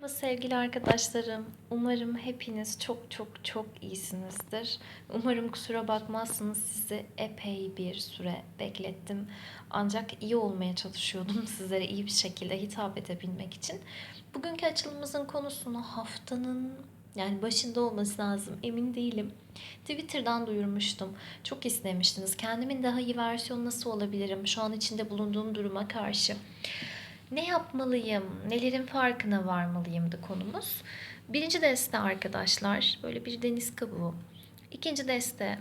Merhaba sevgili arkadaşlarım. Umarım hepiniz çok çok çok iyisinizdir. Umarım kusura bakmazsınız sizi epey bir süre beklettim. Ancak iyi olmaya çalışıyordum sizlere iyi bir şekilde hitap edebilmek için. Bugünkü açılımımızın konusunu haftanın yani başında olması lazım emin değilim. Twitter'dan duyurmuştum. Çok istemiştiniz. Kendimin daha iyi versiyonu nasıl olabilirim? Şu an içinde bulunduğum duruma karşı. Ne yapmalıyım, nelerin farkına varmalıyımdı konumuz. Birinci deste arkadaşlar böyle bir deniz kabuğu. İkinci deste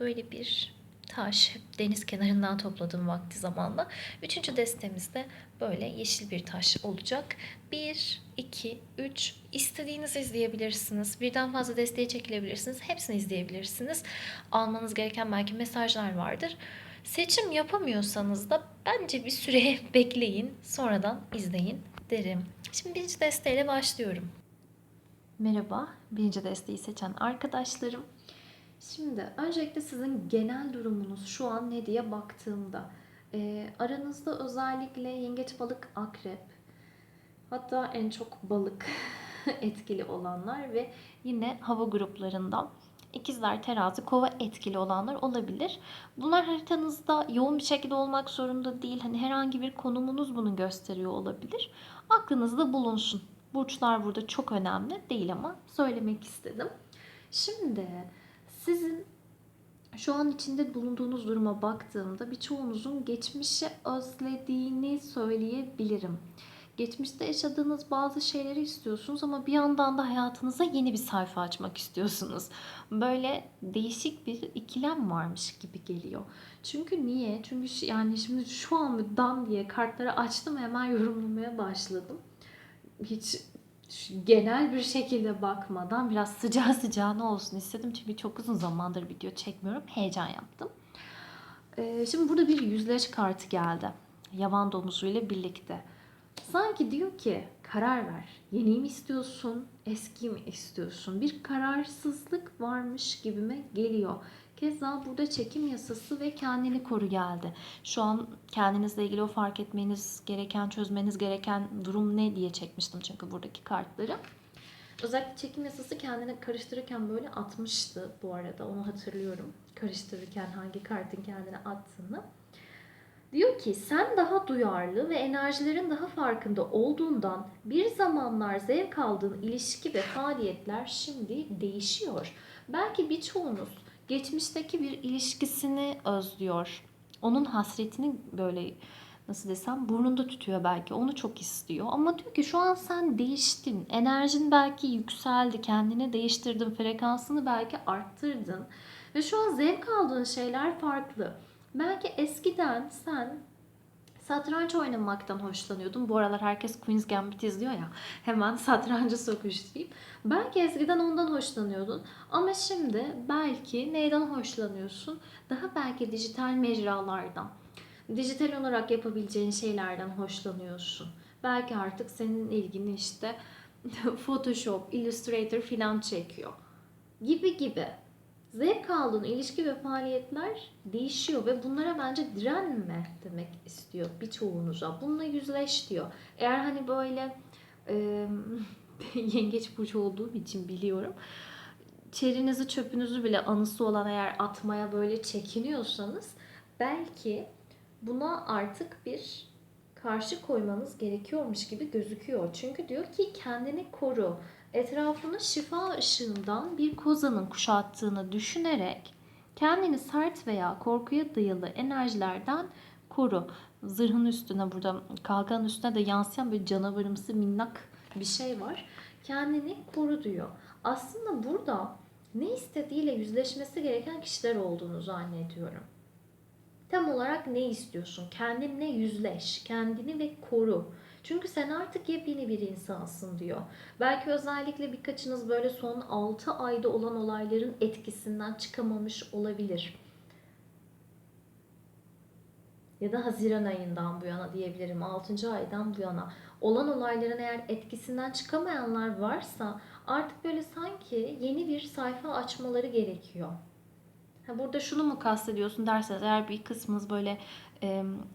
böyle bir taş deniz kenarından topladığım vakti zamanla. Üçüncü destemizde böyle yeşil bir taş olacak. Bir, iki, üç istediğinizi izleyebilirsiniz. Birden fazla desteğe çekilebilirsiniz. Hepsini izleyebilirsiniz. Almanız gereken belki mesajlar vardır. Seçim yapamıyorsanız da bence bir süre bekleyin, sonradan izleyin derim. Şimdi birinci desteğiyle başlıyorum. Merhaba, birinci desteği seçen arkadaşlarım. Şimdi öncelikle sizin genel durumunuz şu an ne diye baktığımda e, aranızda özellikle yengeç, balık, akrep hatta en çok balık etkili olanlar ve yine hava gruplarından İkizler, terazi, kova etkili olanlar olabilir. Bunlar haritanızda yoğun bir şekilde olmak zorunda değil. Hani herhangi bir konumunuz bunu gösteriyor olabilir. Aklınızda bulunsun. Burçlar burada çok önemli değil ama söylemek istedim. Şimdi sizin şu an içinde bulunduğunuz duruma baktığımda birçoğunuzun geçmişi özlediğini söyleyebilirim. Geçmişte yaşadığınız bazı şeyleri istiyorsunuz ama bir yandan da hayatınıza yeni bir sayfa açmak istiyorsunuz. Böyle değişik bir ikilem varmış gibi geliyor. Çünkü niye? Çünkü yani şimdi şu an dan diye kartları açtım hemen yorumlamaya başladım. Hiç genel bir şekilde bakmadan biraz sıcağı sıcağına olsun istedim. Çünkü çok uzun zamandır video çekmiyorum. Heyecan yaptım. Ee, şimdi burada bir yüzleş kartı geldi. Yaban domuzuyla birlikte. Sanki diyor ki karar ver. Yeni mi istiyorsun, eski mi istiyorsun? Bir kararsızlık varmış gibime geliyor. Keza burada çekim yasası ve kendini koru geldi. Şu an kendinizle ilgili o fark etmeniz gereken, çözmeniz gereken durum ne diye çekmiştim çünkü buradaki kartları. Özellikle çekim yasası kendine karıştırırken böyle atmıştı bu arada. Onu hatırlıyorum. Karıştırırken hangi kartın kendine attığını. Diyor ki sen daha duyarlı ve enerjilerin daha farkında olduğundan bir zamanlar zevk aldığın ilişki ve faaliyetler şimdi değişiyor. Belki birçoğunuz geçmişteki bir ilişkisini özlüyor. Onun hasretini böyle nasıl desem burnunda tutuyor belki. Onu çok istiyor. Ama diyor ki şu an sen değiştin. Enerjin belki yükseldi. Kendini değiştirdin. Frekansını belki arttırdın. Ve şu an zevk aldığın şeyler farklı. Belki eskiden sen satranç oynamaktan hoşlanıyordun. Bu aralar herkes Queen's Gambit izliyor ya. Hemen satrancı sokuşturayım. Belki eskiden ondan hoşlanıyordun. Ama şimdi belki neyden hoşlanıyorsun? Daha belki dijital mecralardan. Dijital olarak yapabileceğin şeylerden hoşlanıyorsun. Belki artık senin ilgini işte Photoshop, Illustrator filan çekiyor. Gibi gibi zevk aldığın ilişki ve faaliyetler değişiyor ve bunlara bence direnme demek istiyor birçoğunuza. Bununla yüzleş diyor. Eğer hani böyle e, yengeç burcu olduğum için biliyorum. Çerinizi çöpünüzü bile anısı olan eğer atmaya böyle çekiniyorsanız belki buna artık bir karşı koymanız gerekiyormuş gibi gözüküyor. Çünkü diyor ki kendini koru etrafını şifa ışığından bir kozanın kuşattığını düşünerek kendini sert veya korkuya dayalı enerjilerden koru. Zırhın üstüne burada kalkan üstüne de yansıyan bir canavarımsı minnak bir şey var. Kendini koru diyor. Aslında burada ne istediğiyle yüzleşmesi gereken kişiler olduğunu zannediyorum. Tam olarak ne istiyorsun? Kendinle yüzleş, kendini ve koru. Çünkü sen artık yepyeni bir insansın diyor. Belki özellikle birkaçınız böyle son 6 ayda olan olayların etkisinden çıkamamış olabilir. Ya da Haziran ayından bu yana diyebilirim. 6. aydan bu yana. Olan olayların eğer etkisinden çıkamayanlar varsa artık böyle sanki yeni bir sayfa açmaları gerekiyor. Burada şunu mu kastediyorsun derseniz eğer bir kısmınız böyle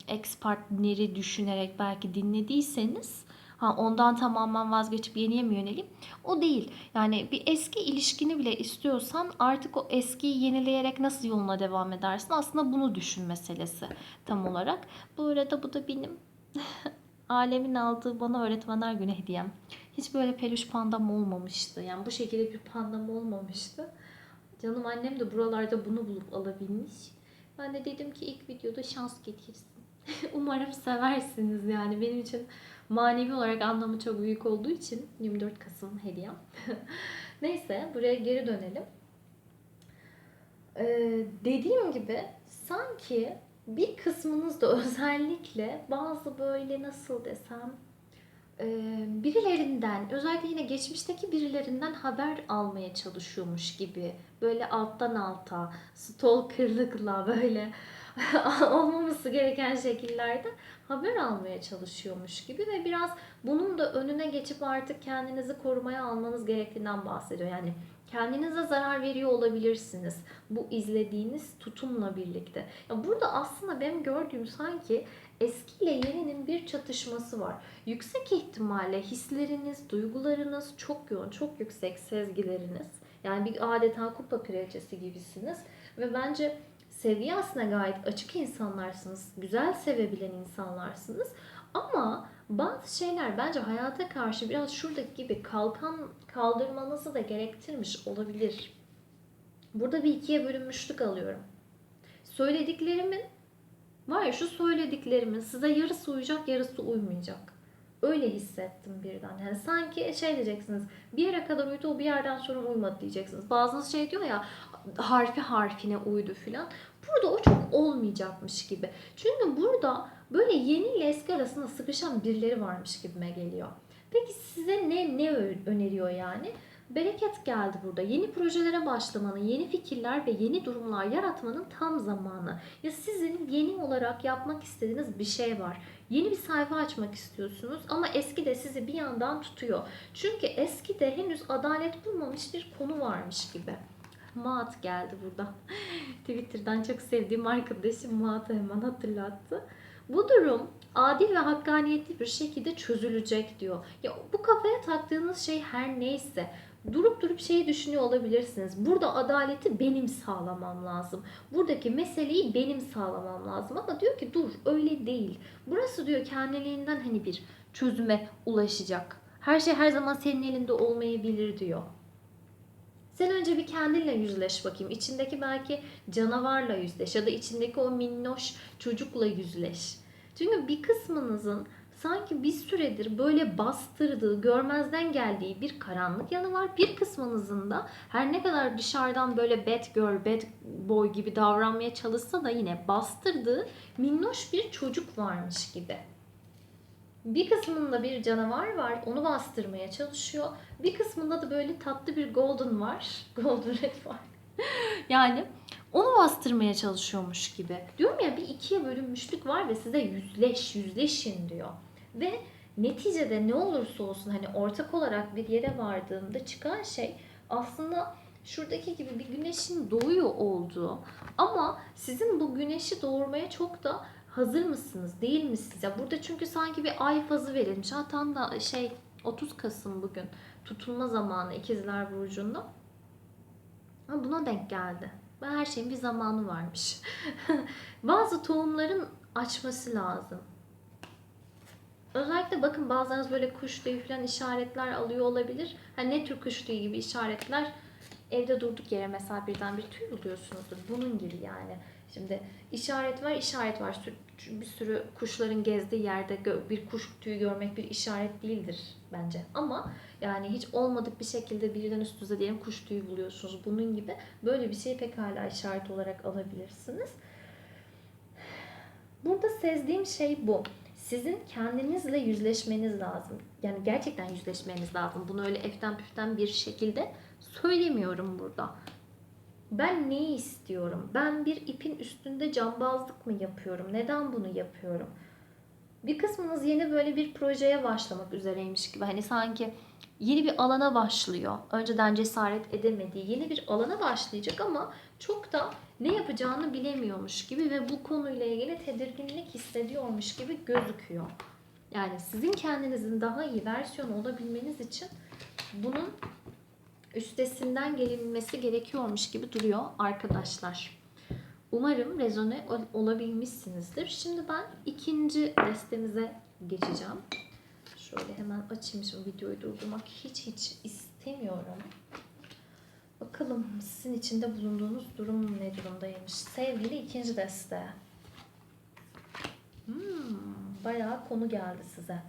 ex partneri düşünerek belki dinlediyseniz Ha ondan tamamen vazgeçip yeniye mi yöneleyim? O değil. Yani bir eski ilişkini bile istiyorsan artık o eskiyi yenileyerek nasıl yoluna devam edersin? Aslında bunu düşün meselesi tam olarak. Bu arada bu da benim alemin aldığı bana öğretmenler günü hediyem. Hiç böyle peluş pandam olmamıştı. Yani bu şekilde bir pandam olmamıştı. Canım annem de buralarda bunu bulup alabilmiş. Ben de dedim ki ilk videoda şans getirsin. Umarım seversiniz yani. Benim için manevi olarak anlamı çok büyük olduğu için 24 Kasım hediyem. Neyse buraya geri dönelim. Ee, dediğim gibi sanki bir kısmınız da özellikle bazı böyle nasıl desem birilerinden özellikle yine geçmişteki birilerinden haber almaya çalışıyormuş gibi böyle alttan alta stalkerlıkla böyle olmaması gereken şekillerde haber almaya çalışıyormuş gibi ve biraz bunun da önüne geçip artık kendinizi korumaya almanız gerektiğinden bahsediyor. Yani kendinize zarar veriyor olabilirsiniz bu izlediğiniz tutumla birlikte. Ya burada aslında benim gördüğüm sanki eskiyle yeninin bir çatışması var. Yüksek ihtimalle hisleriniz, duygularınız çok yoğun, çok yüksek sezgileriniz. Yani bir adeta kupa kraliçesi gibisiniz. Ve bence sevgiye aslında gayet açık insanlarsınız. Güzel sevebilen insanlarsınız. Ama bazı şeyler bence hayata karşı biraz şuradaki gibi kalkan kaldırmanızı da gerektirmiş olabilir. Burada bir ikiye bölünmüşlük alıyorum. Söylediklerimin var ya şu söylediklerimin size yarısı uyacak yarısı uymayacak. Öyle hissettim birden. Yani sanki şey diyeceksiniz. Bir yere kadar uydu o bir yerden sonra uymadı diyeceksiniz. Bazınız şey diyor ya harfi harfine uydu filan. Burada o çok olmayacakmış gibi. Çünkü burada böyle yeni ile eski arasında sıkışan birileri varmış gibime geliyor. Peki size ne ne öneriyor yani? Bereket geldi burada. Yeni projelere başlamanın, yeni fikirler ve yeni durumlar yaratmanın tam zamanı. Ya sizin yeni olarak yapmak istediğiniz bir şey var. Yeni bir sayfa açmak istiyorsunuz ama eski de sizi bir yandan tutuyor. Çünkü eski de henüz adalet bulmamış bir konu varmış gibi. Maat geldi burada. Twitter'dan çok sevdiğim arkadaşım Maat'ı hemen hatırlattı. Bu durum adil ve hakkaniyetli bir şekilde çözülecek diyor. Ya bu kafaya taktığınız şey her neyse durup durup şeyi düşünüyor olabilirsiniz. Burada adaleti benim sağlamam lazım. Buradaki meseleyi benim sağlamam lazım. Ama diyor ki dur öyle değil. Burası diyor kendiliğinden hani bir çözüme ulaşacak. Her şey her zaman senin elinde olmayabilir diyor. Sen önce bir kendinle yüzleş bakayım. İçindeki belki canavarla yüzleş ya da içindeki o minnoş çocukla yüzleş. Çünkü bir kısmınızın sanki bir süredir böyle bastırdığı, görmezden geldiği bir karanlık yanı var. Bir kısmınızın da her ne kadar dışarıdan böyle bad girl, bad boy gibi davranmaya çalışsa da yine bastırdığı minnoş bir çocuk varmış gibi. Bir kısmında bir canavar var, onu bastırmaya çalışıyor. Bir kısmında da böyle tatlı bir golden var. Golden red var. yani onu bastırmaya çalışıyormuş gibi. Diyorum ya bir ikiye bölünmüşlük var ve size yüzleş, yüzleşin diyor. Ve neticede ne olursa olsun hani ortak olarak bir yere vardığında çıkan şey aslında şuradaki gibi bir güneşin doğuyor olduğu ama sizin bu güneşi doğurmaya çok da hazır mısınız değil misiniz? Ya burada çünkü sanki bir ay fazı verilmiş. Ha tam da şey 30 Kasım bugün tutulma zamanı ikizler burcunda. Ama buna denk geldi. Ve her şeyin bir zamanı varmış. Bazı tohumların açması lazım. Özellikle bakın bazılarınız böyle kuş tüyü falan işaretler alıyor olabilir. Hani ne tür kuş tüyü gibi işaretler evde durduk yere mesela birden bir tüy buluyorsunuzdur. Bunun gibi yani. Şimdi işaret var, işaret var. Bir sürü kuşların gezdiği yerde bir kuş tüyü görmek bir işaret değildir bence. Ama yani hiç olmadık bir şekilde birden üstünüze diyelim kuş tüyü buluyorsunuz. Bunun gibi böyle bir şey pekala işaret olarak alabilirsiniz. Burada sezdiğim şey bu. Sizin kendinizle yüzleşmeniz lazım. Yani gerçekten yüzleşmeniz lazım. Bunu öyle eften püften bir şekilde söylemiyorum burada. Ben neyi istiyorum? Ben bir ipin üstünde cambazlık mı yapıyorum? Neden bunu yapıyorum? Bir kısmınız yeni böyle bir projeye başlamak üzereymiş gibi. Hani sanki yeni bir alana başlıyor. Önceden cesaret edemediği yeni bir alana başlayacak ama çok da ne yapacağını bilemiyormuş gibi ve bu konuyla ilgili tedirginlik hissediyormuş gibi gözüküyor. Yani sizin kendinizin daha iyi versiyonu olabilmeniz için bunun üstesinden gelinmesi gerekiyormuş gibi duruyor arkadaşlar. Umarım rezone ol- olabilmişsinizdir. Şimdi ben ikinci destemize geçeceğim. Şöyle hemen açayım şimdi videoyu durdurmak hiç hiç istemiyorum. Bakalım sizin içinde bulunduğunuz durum ne durumdaymış. Sevgili ikinci deste. Hmm, bayağı konu geldi size.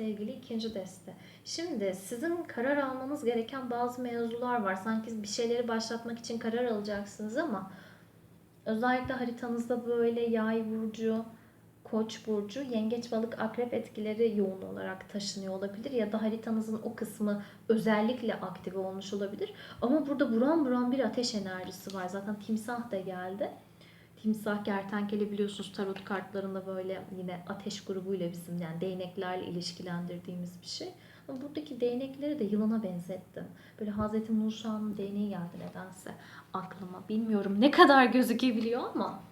Sevgili ikinci deste. Şimdi sizin karar almanız gereken bazı mevzular var. Sanki bir şeyleri başlatmak için karar alacaksınız ama özellikle haritanızda böyle yay burcu, koç burcu, yengeç balık akrep etkileri yoğun olarak taşınıyor olabilir ya da haritanızın o kısmı özellikle aktive olmuş olabilir. Ama burada buram buram bir ateş enerjisi var. Zaten timsah da geldi. Timsah kertenkele biliyorsunuz tarot kartlarında böyle yine ateş grubuyla bizim yani değneklerle ilişkilendirdiğimiz bir şey. Ama buradaki değnekleri de yılana benzettim. Böyle Hazreti Musa'nın değneği geldi nedense aklıma. Bilmiyorum ne kadar gözükebiliyor ama.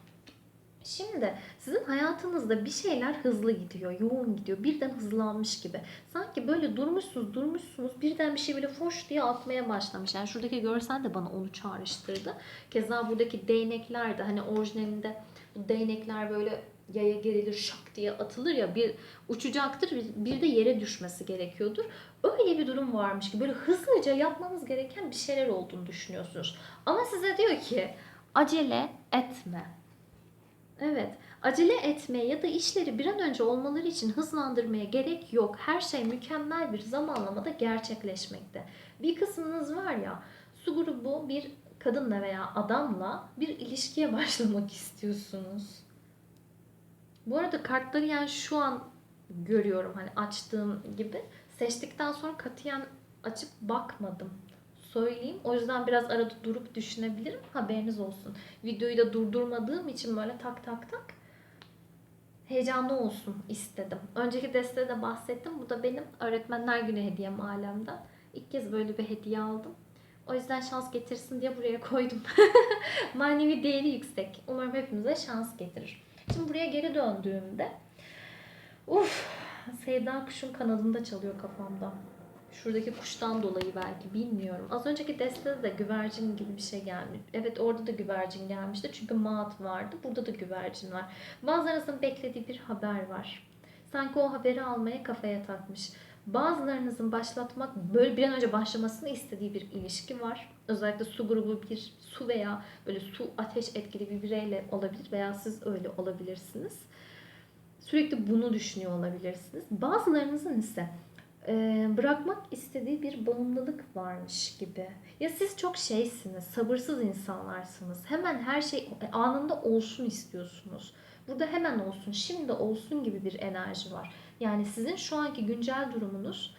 Şimdi sizin hayatınızda bir şeyler hızlı gidiyor, yoğun gidiyor. Birden hızlanmış gibi. Sanki böyle durmuşsunuz, durmuşsunuz. Birden bir şey böyle foş diye akmaya başlamış. Yani şuradaki görsel de bana onu çağrıştırdı. Keza buradaki değnekler de hani orijinalinde bu değnekler böyle yaya gerilir şak diye atılır ya bir uçacaktır bir de yere düşmesi gerekiyordur. Öyle bir durum varmış ki böyle hızlıca yapmanız gereken bir şeyler olduğunu düşünüyorsunuz. Ama size diyor ki acele etme. Evet, acele etmeye ya da işleri bir an önce olmaları için hızlandırmaya gerek yok. Her şey mükemmel bir zamanlamada gerçekleşmekte. Bir kısmınız var ya, su grubu bir kadınla veya adamla bir ilişkiye başlamak istiyorsunuz. Bu arada kartları yani şu an görüyorum hani açtığım gibi. Seçtikten sonra katiyen açıp bakmadım. Söyleyeyim. O yüzden biraz arada durup düşünebilirim. Haberiniz olsun. Videoyu da durdurmadığım için böyle tak tak tak heyecanlı olsun istedim. Önceki destede de bahsettim. Bu da benim öğretmenler günü hediyem alemden. İlk kez böyle bir hediye aldım. O yüzden şans getirsin diye buraya koydum. Manevi değeri yüksek. Umarım hepimize şans getirir. Şimdi buraya geri döndüğümde Uf, Sevda kuşun kanadında çalıyor kafamda. Şuradaki kuştan dolayı belki bilmiyorum. Az önceki destede de güvercin gibi bir şey gelmiş. Evet orada da güvercin gelmişti. Çünkü maat vardı. Burada da güvercin var. Bazılarınızın beklediği bir haber var. Sanki o haberi almaya kafaya takmış. Bazılarınızın başlatmak, böyle bir an önce başlamasını istediği bir ilişki var. Özellikle su grubu bir su veya böyle su ateş etkili bir bireyle olabilir veya siz öyle olabilirsiniz. Sürekli bunu düşünüyor olabilirsiniz. Bazılarınızın ise bırakmak istediği bir bağımlılık varmış gibi. Ya siz çok şeysiniz, sabırsız insanlarsınız. Hemen her şey anında olsun istiyorsunuz. Burada hemen olsun, şimdi olsun gibi bir enerji var. Yani sizin şu anki güncel durumunuz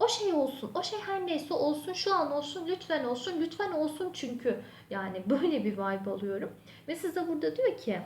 o şey olsun, o şey her neyse olsun, şu an olsun, lütfen olsun, lütfen olsun çünkü. Yani böyle bir vibe alıyorum. Ve size burada diyor ki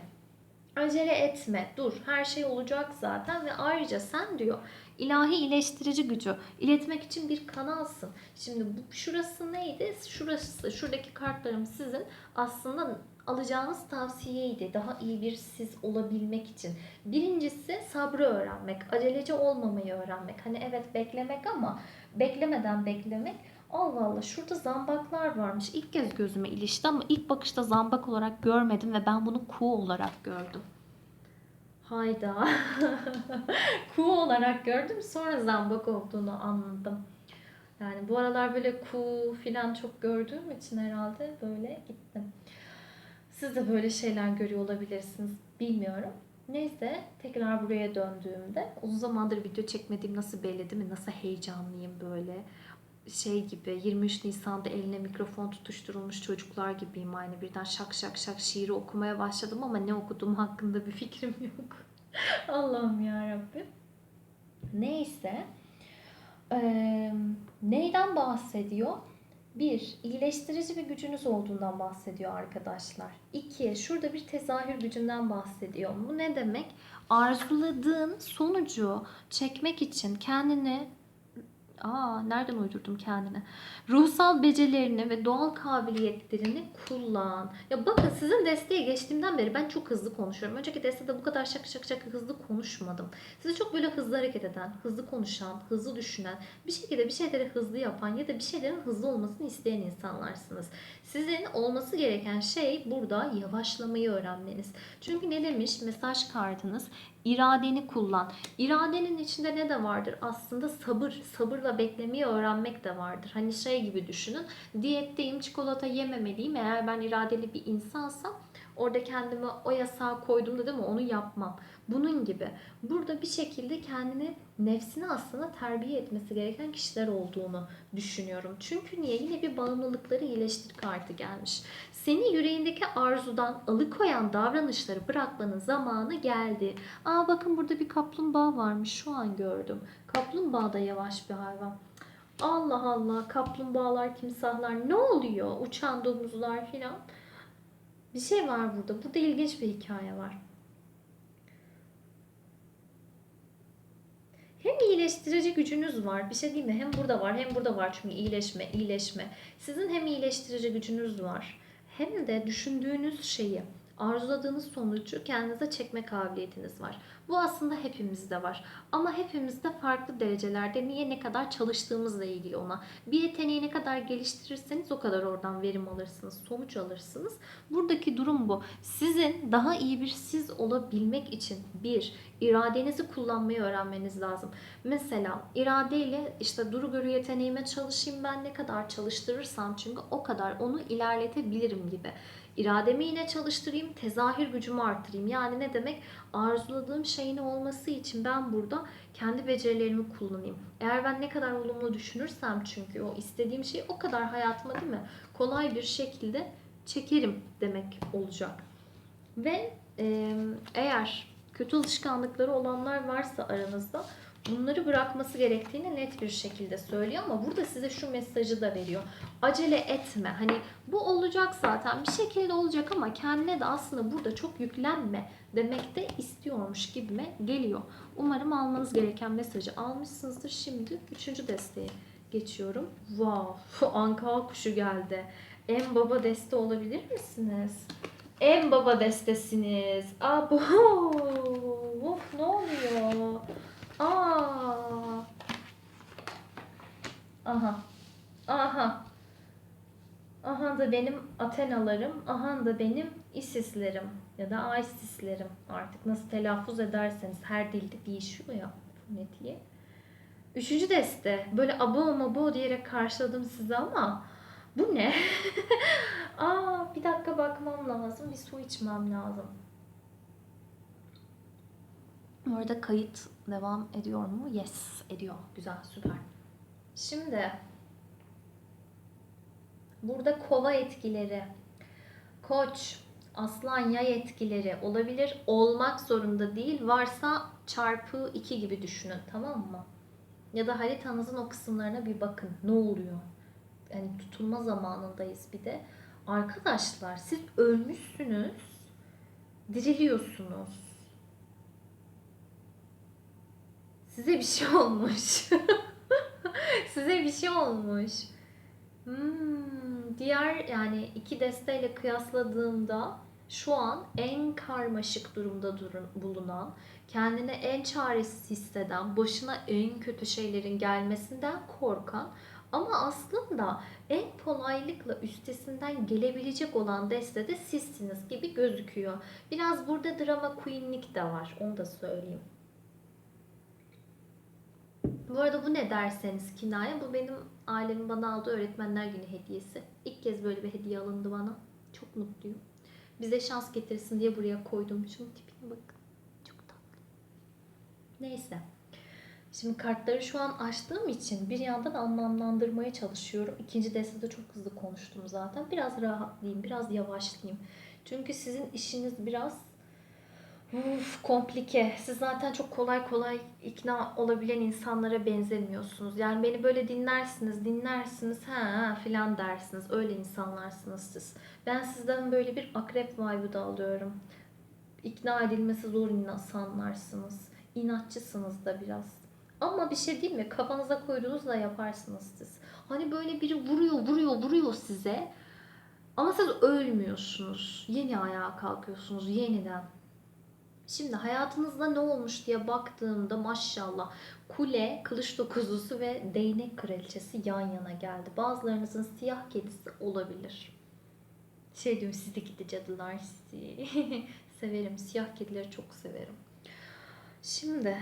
acele etme, dur her şey olacak zaten ve ayrıca sen diyor ilahi iyileştirici gücü iletmek için bir kanalsın. Şimdi bu şurası neydi? Şurası, şuradaki kartlarım sizin aslında alacağınız tavsiyeydi. Daha iyi bir siz olabilmek için. Birincisi sabrı öğrenmek, aceleci olmamayı öğrenmek. Hani evet beklemek ama beklemeden beklemek. Allah Allah şurada zambaklar varmış. İlk kez gözüme ilişti ama ilk bakışta zambak olarak görmedim ve ben bunu kuğu olarak gördüm. Hayda. kuğu olarak gördüm sonra zambak olduğunu anladım. Yani bu aralar böyle kuğu filan çok gördüğüm için herhalde böyle gittim. Siz de böyle şeyler görüyor olabilirsiniz. Bilmiyorum. Neyse tekrar buraya döndüğümde uzun zamandır video çekmediğim nasıl belli değil mi? Nasıl heyecanlıyım böyle şey gibi 23 Nisan'da eline mikrofon tutuşturulmuş çocuklar gibiyim aynı birden şak şak şak şiiri okumaya başladım ama ne okuduğum hakkında bir fikrim yok. Allah'ım ya Rabbim. Neyse. Ee, neyden bahsediyor? Bir, iyileştirici bir gücünüz olduğundan bahsediyor arkadaşlar. İki, şurada bir tezahür gücünden bahsediyor. Bu ne demek? Arzuladığın sonucu çekmek için kendini Aa, nereden uydurdum kendine? Ruhsal becerilerini ve doğal kabiliyetlerini kullan. Ya bakın sizin desteğe geçtiğimden beri ben çok hızlı konuşuyorum. Önceki destede bu kadar şak şak şak hızlı konuşmadım. Size çok böyle hızlı hareket eden, hızlı konuşan, hızlı düşünen, bir şekilde bir şeyleri hızlı yapan ya da bir şeylerin hızlı olmasını isteyen insanlarsınız. Sizin olması gereken şey burada yavaşlamayı öğrenmeniz. Çünkü ne demiş mesaj kartınız? İradeni kullan. İradenin içinde ne de vardır? Aslında sabır, sabırla beklemeyi öğrenmek de vardır. Hani şey gibi düşünün. Diyetteyim, çikolata yememeliyim. Eğer ben iradeli bir insansam orada kendime o yasağı koyduğumda değil mi onu yapmam. Bunun gibi. Burada bir şekilde kendini nefsini aslında terbiye etmesi gereken kişiler olduğunu düşünüyorum. Çünkü niye? Yine bir bağımlılıkları iyileştir kartı gelmiş. Seni yüreğindeki arzudan alıkoyan davranışları bırakmanın zamanı geldi. Aa bakın burada bir kaplumbağa varmış şu an gördüm. Kaplumbağa da yavaş bir hayvan. Allah Allah kaplumbağalar, timsahlar ne oluyor? Uçan domuzlar filan. Bir şey var burada. Burada ilginç bir hikaye var. Hem iyileştirici gücünüz var. Bir şey değil mi? Hem burada var hem burada var. Çünkü iyileşme, iyileşme. Sizin hem iyileştirici gücünüz var. Hem de düşündüğünüz şeyi, arzuladığınız sonucu kendinize çekme kabiliyetiniz var. Bu aslında hepimizde var. Ama hepimizde farklı derecelerde niye ne kadar çalıştığımızla ilgili ona. Bir yeteneği ne kadar geliştirirseniz o kadar oradan verim alırsınız, sonuç alırsınız. Buradaki durum bu. Sizin daha iyi bir siz olabilmek için bir, iradenizi kullanmayı öğrenmeniz lazım. Mesela iradeyle işte duru görü yeteneğime çalışayım ben ne kadar çalıştırırsam çünkü o kadar onu ilerletebilirim gibi. İrademi yine çalıştırayım, tezahür gücümü arttırayım. Yani ne demek? Arzuladığım şeyin olması için ben burada kendi becerilerimi kullanayım. Eğer ben ne kadar olumlu düşünürsem çünkü o istediğim şeyi o kadar hayatıma değil mi? Kolay bir şekilde çekerim demek olacak. Ve eğer kötü alışkanlıkları olanlar varsa aranızda bunları bırakması gerektiğini net bir şekilde söylüyor ama burada size şu mesajı da veriyor. Acele etme. Hani bu olacak zaten bir şekilde olacak ama kendine de aslında burada çok yüklenme demek de istiyormuş gibime geliyor. Umarım almanız gereken mesajı almışsınızdır. Şimdi üçüncü desteğe geçiyorum. Wow, anka kuşu geldi. En baba deste olabilir misiniz? En baba destesiniz. Abo. Of ne oluyor? Aa. Aha. Aha. Aha da benim Atenalarım, aha da benim Isislerim ya da Isislerim artık nasıl telaffuz ederseniz her dilde değişiyor ya fonetiği. Üçüncü deste böyle abo mabo diyerek karşıladım sizi ama bu ne? Aa bir dakika bakmam lazım bir su içmem lazım. Bu arada kayıt devam ediyor mu? Yes ediyor. Güzel süper. Şimdi burada kova etkileri, koç, aslan yay etkileri olabilir. Olmak zorunda değil. Varsa çarpı 2 gibi düşünün tamam mı? Ya da haritanızın o kısımlarına bir bakın. Ne oluyor? Yani tutulma zamanındayız bir de. Arkadaşlar siz ölmüşsünüz. Diriliyorsunuz. Size bir şey olmuş. Size bir şey olmuş. Hmm, diğer yani iki desteyle kıyasladığımda şu an en karmaşık durumda durun, bulunan, kendini en çaresiz hisseden, başına en kötü şeylerin gelmesinden korkan ama aslında en kolaylıkla üstesinden gelebilecek olan deste de sizsiniz gibi gözüküyor. Biraz burada drama queenlik de var. Onu da söyleyeyim. Bu arada bu ne derseniz kinaye. Bu benim ailemin bana aldığı öğretmenler günü hediyesi. İlk kez böyle bir hediye alındı bana. Çok mutluyum. Bize şans getirsin diye buraya koydum. Şunun tipine bakın. Çok tatlı. Neyse. Şimdi kartları şu an açtığım için bir yandan anlamlandırmaya çalışıyorum. İkinci destede çok hızlı konuştum zaten. Biraz rahatlayayım, biraz yavaşlayayım. Çünkü sizin işiniz biraz uf, komplike. Siz zaten çok kolay kolay ikna olabilen insanlara benzemiyorsunuz. Yani beni böyle dinlersiniz, dinlersiniz, ha filan dersiniz. Öyle insanlarsınız siz. Ben sizden böyle bir akrep vibe'ı da alıyorum. İkna edilmesi zor insanlarsınız. İnatçısınız da biraz. Ama bir şey değil mi? Kafanıza koyduğunuzda yaparsınız siz. Hani böyle biri vuruyor, vuruyor, vuruyor size. Ama siz ölmüyorsunuz. Yeni ayağa kalkıyorsunuz yeniden. Şimdi hayatınızda ne olmuş diye baktığımda maşallah kule, kılıç dokuzlusu ve değnek kraliçesi yan yana geldi. Bazılarınızın siyah kedisi olabilir. Şey diyorum siz de cadılar sizi. severim. Siyah kedileri çok severim. Şimdi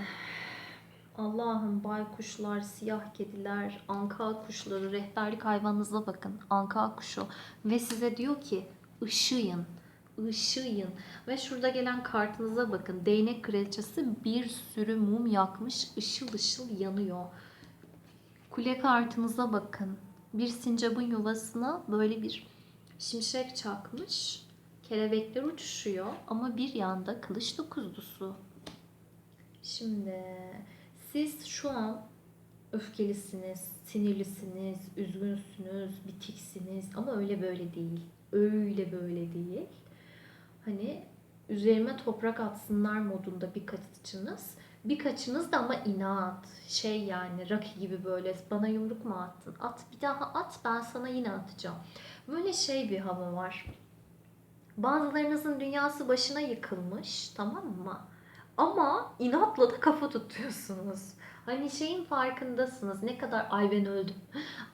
Allah'ım baykuşlar, siyah kediler, anka kuşları, rehberlik hayvanınıza bakın. Anka kuşu. Ve size diyor ki ışıyın, ışıyın. Ve şurada gelen kartınıza bakın. Değnek kraliçesi bir sürü mum yakmış, ışıl ışıl yanıyor. Kule kartınıza bakın. Bir sincapın yuvasına böyle bir şimşek çakmış. Kelebekler uçuşuyor ama bir yanda kılıç dokuzlusu. Şimdi siz şu an öfkelisiniz, sinirlisiniz, üzgünsünüz, bitiksiniz ama öyle böyle değil. Öyle böyle değil. Hani üzerime toprak atsınlar modunda birkaçınız. Birkaçınız da ama inat. Şey yani Rocky gibi böyle bana yumruk mu attın? At bir daha at ben sana yine atacağım. Böyle şey bir hava var. Bazılarınızın dünyası başına yıkılmış tamam mı? Ama inatla da kafa tutuyorsunuz. Hani şeyin farkındasınız. Ne kadar ay ben öldüm.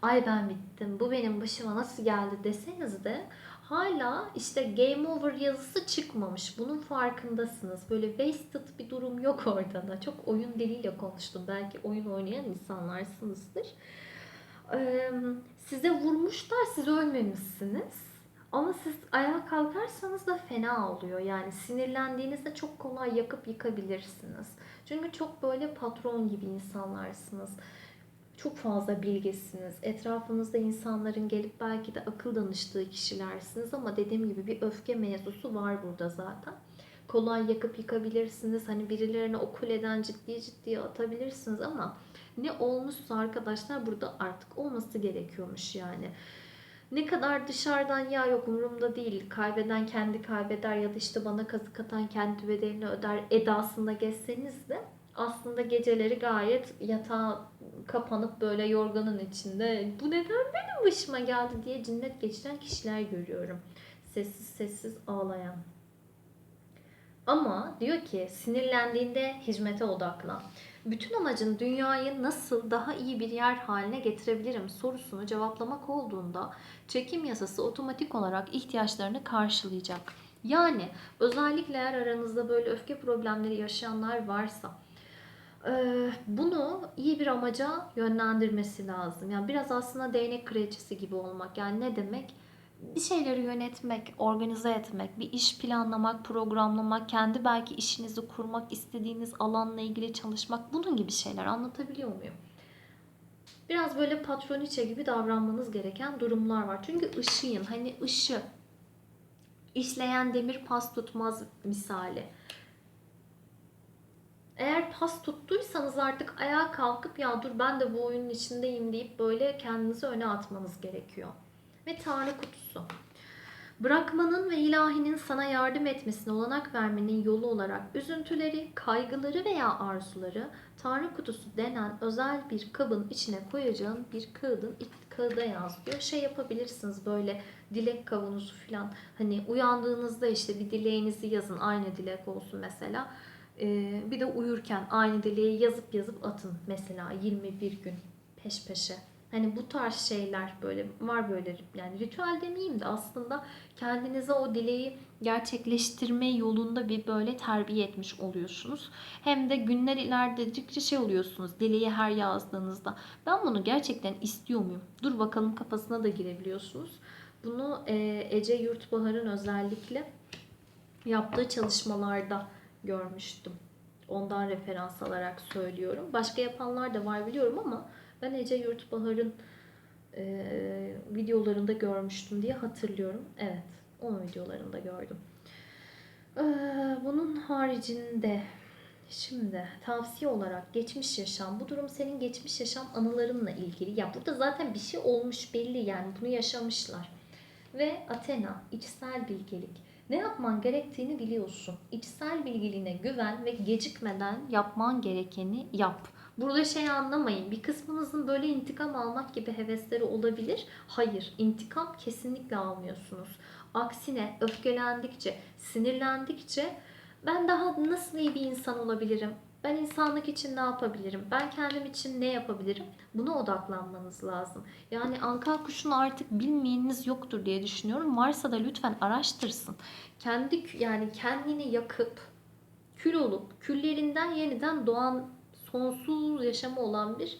Ay ben bittim. Bu benim başıma nasıl geldi deseniz de hala işte game over yazısı çıkmamış. Bunun farkındasınız. Böyle wasted bir durum yok ortada. Çok oyun diliyle konuştum. Belki oyun oynayan insanlarsınızdır. Ee, size vurmuşlar, siz ölmemişsiniz. Ama siz ayağa kalkarsanız da fena oluyor. Yani sinirlendiğinizde çok kolay yakıp yıkabilirsiniz. Çünkü çok böyle patron gibi insanlarsınız. Çok fazla bilgesiniz. Etrafınızda insanların gelip belki de akıl danıştığı kişilersiniz ama dediğim gibi bir öfke mevzusu var burada zaten. Kolay yakıp yıkabilirsiniz. Hani birilerine o kuleden ciddi ciddi atabilirsiniz ama ne olmuşsa arkadaşlar burada artık olması gerekiyormuş yani ne kadar dışarıdan ya yok umurumda değil kaybeden kendi kaybeder ya da işte bana kazık atan kendi bedelini öder edasında geçseniz de aslında geceleri gayet yatağa kapanıp böyle yorganın içinde bu neden benim başıma geldi diye cinnet geçiren kişiler görüyorum. Sessiz sessiz ağlayan. Ama diyor ki sinirlendiğinde hizmete odaklan. Bütün amacın dünyayı nasıl daha iyi bir yer haline getirebilirim sorusunu cevaplamak olduğunda çekim yasası otomatik olarak ihtiyaçlarını karşılayacak. Yani özellikle eğer aranızda böyle öfke problemleri yaşayanlar varsa bunu iyi bir amaca yönlendirmesi lazım. Yani biraz aslında değnek kraliçesi gibi olmak. Yani ne demek? bir şeyleri yönetmek, organize etmek, bir iş planlamak, programlamak, kendi belki işinizi kurmak, istediğiniz alanla ilgili çalışmak bunun gibi şeyler anlatabiliyor muyum? Biraz böyle patroniçe gibi davranmanız gereken durumlar var. Çünkü ışığın hani ışı işleyen demir pas tutmaz misali. Eğer pas tuttuysanız artık ayağa kalkıp ya dur ben de bu oyunun içindeyim deyip böyle kendinizi öne atmanız gerekiyor ve Tanrı kutusu. Bırakmanın ve ilahinin sana yardım etmesine olanak vermenin yolu olarak üzüntüleri, kaygıları veya arzuları Tanrı kutusu denen özel bir kabın içine koyacağın bir kağıdın kağıda yaz diyor. Şey yapabilirsiniz böyle dilek kavunuzu falan. Hani uyandığınızda işte bir dileğinizi yazın. Aynı dilek olsun mesela. Ee, bir de uyurken aynı dileği yazıp yazıp atın. Mesela 21 gün peş peşe. Hani bu tarz şeyler böyle var böyle yani ritüel demeyeyim de aslında kendinize o dileği gerçekleştirme yolunda bir böyle terbiye etmiş oluyorsunuz. Hem de günler ilerledikçe şey oluyorsunuz dileği her yazdığınızda. Ben bunu gerçekten istiyor muyum? Dur bakalım kafasına da girebiliyorsunuz. Bunu e, Ece Yurtbahar'ın özellikle yaptığı çalışmalarda görmüştüm. Ondan referans alarak söylüyorum. Başka yapanlar da var biliyorum ama ben Ece Yurtbahar'ın e, videolarında görmüştüm diye hatırlıyorum. Evet, onun videolarında gördüm. E, bunun haricinde şimdi tavsiye olarak geçmiş yaşam. Bu durum senin geçmiş yaşam anılarınla ilgili. Ya burada zaten bir şey olmuş belli yani bunu yaşamışlar. Ve Athena, içsel bilgelik. Ne yapman gerektiğini biliyorsun. İçsel bilgiliğine güven ve gecikmeden yapman gerekeni yap. Burada şey anlamayın. Bir kısmınızın böyle intikam almak gibi hevesleri olabilir. Hayır, intikam kesinlikle almıyorsunuz. Aksine öfkelendikçe, sinirlendikçe ben daha nasıl iyi bir insan olabilirim? Ben insanlık için ne yapabilirim? Ben kendim için ne yapabilirim? Buna odaklanmanız lazım. Yani anka kuşunu artık bilmeyeniniz yoktur diye düşünüyorum. Varsa da lütfen araştırsın. Kendi yani kendini yakıp kül olup küllerinden yeniden doğan sonsuz yaşamı olan bir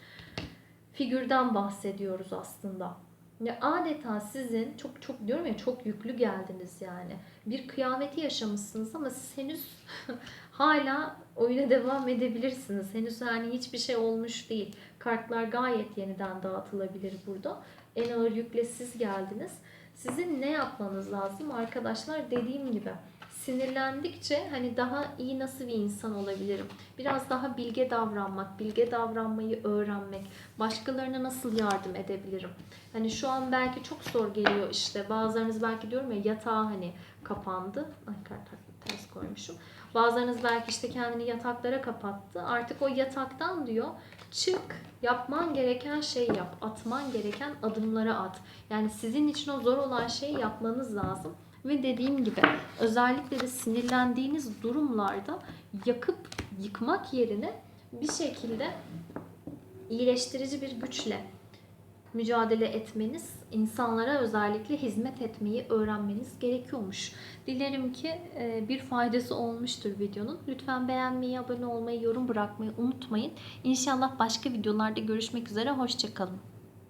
figürden bahsediyoruz aslında. Ya adeta sizin çok çok diyorum ya çok yüklü geldiniz yani. Bir kıyameti yaşamışsınız ama siz henüz hala oyuna devam edebilirsiniz. Henüz yani hiçbir şey olmuş değil. Kartlar gayet yeniden dağıtılabilir burada. En ağır yükle siz geldiniz. Sizin ne yapmanız lazım arkadaşlar? Dediğim gibi sinirlendikçe hani daha iyi nasıl bir insan olabilirim? Biraz daha bilge davranmak, bilge davranmayı öğrenmek, başkalarına nasıl yardım edebilirim? Hani şu an belki çok zor geliyor işte. Bazılarınız belki diyorum ya yatağı hani kapandı. Ay kart ters koymuşum. Bazılarınız belki işte kendini yataklara kapattı. Artık o yataktan diyor çık yapman gereken şey yap. Atman gereken adımları at. Yani sizin için o zor olan şeyi yapmanız lazım. Ve dediğim gibi özellikle de sinirlendiğiniz durumlarda yakıp yıkmak yerine bir şekilde iyileştirici bir güçle mücadele etmeniz, insanlara özellikle hizmet etmeyi öğrenmeniz gerekiyormuş. Dilerim ki e, bir faydası olmuştur videonun. Lütfen beğenmeyi, abone olmayı, yorum bırakmayı unutmayın. İnşallah başka videolarda görüşmek üzere. Hoşçakalın.